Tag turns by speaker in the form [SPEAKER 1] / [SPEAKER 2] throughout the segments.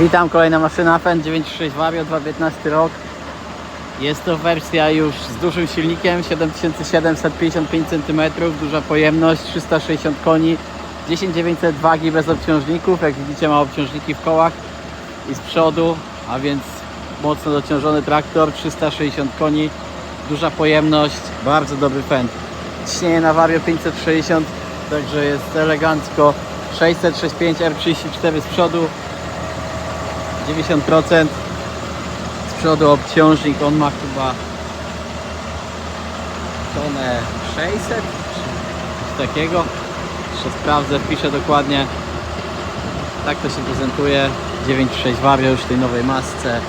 [SPEAKER 1] Witam, kolejna maszyna FEN 96 Vario 215 rok. Jest to wersja już z dużym silnikiem, 7755 cm, duża pojemność, 360 koni, 10900 wagi bez obciążników. Jak widzicie ma obciążniki w kołach i z przodu, a więc mocno dociążony traktor, 360 koni, duża pojemność, bardzo dobry FEN. Ciśnienie na Vario 560, także jest elegancko. 665 R34 z przodu, 90% z przodu obciążnik, on ma chyba tonę 600 czy coś takiego. Jeszcze sprawdzę, wpiszę dokładnie. Tak to się prezentuje. 9.6 Vario już w tej nowej masce.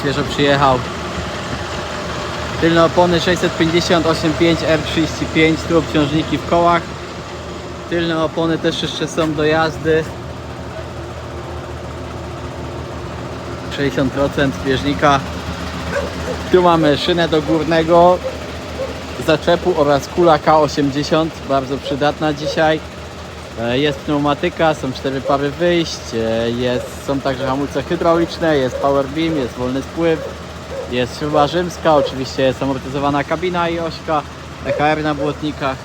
[SPEAKER 1] Świeżo przyjechał. Tylne opony 650 85 R35 tu obciążniki w kołach. Tylne opony też jeszcze są do jazdy 60% bieżnika. Tu mamy szynę do górnego zaczepu oraz kula K80, bardzo przydatna dzisiaj. E, Jest pneumatyka, są cztery pary wyjść, e, jest, są także hamulce hydrauliczne, jest power beam, jest wolny spływ, jest śruba rzymska, oczywiście jest amortyzowana kabina i ośka, EKR na błotnikach.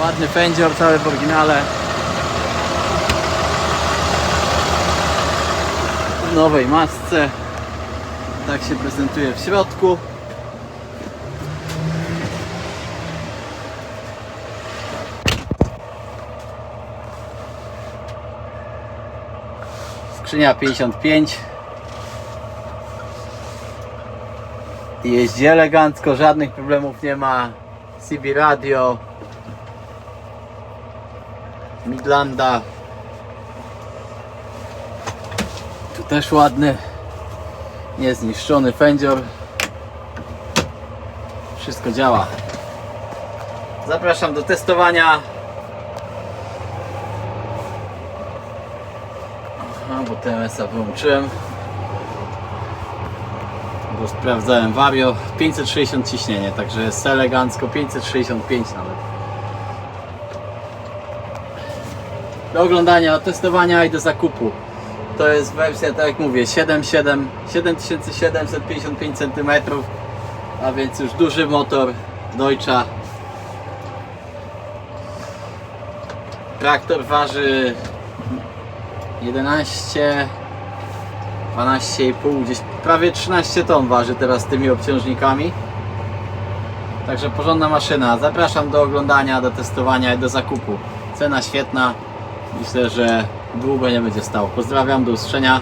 [SPEAKER 1] Ładny fędzior, cały w oryginale. Nowej masce. Tak się prezentuje w środku. Skrzynia 55. Jeździ elegancko, żadnych problemów nie ma. CB radio. Midlanda Tu też ładny, niezniszczony fędzior. Wszystko działa. Zapraszam do testowania. Aha, bo TMS-a wyłączyłem. Bo sprawdzałem Vario 560 ciśnienie, także jest elegancko 565 nawet. Do oglądania, do testowania i do zakupu. To jest wersja, tak jak mówię, 7,7 7755 cm, a więc już duży motor Deutscha. Traktor waży 11, 12,5, gdzieś prawie 13 ton waży teraz tymi obciążnikami. Także porządna maszyna. Zapraszam do oglądania, do testowania i do zakupu. Cena świetna. Myślę, że długo nie będzie stał. Pozdrawiam, do usłyszenia.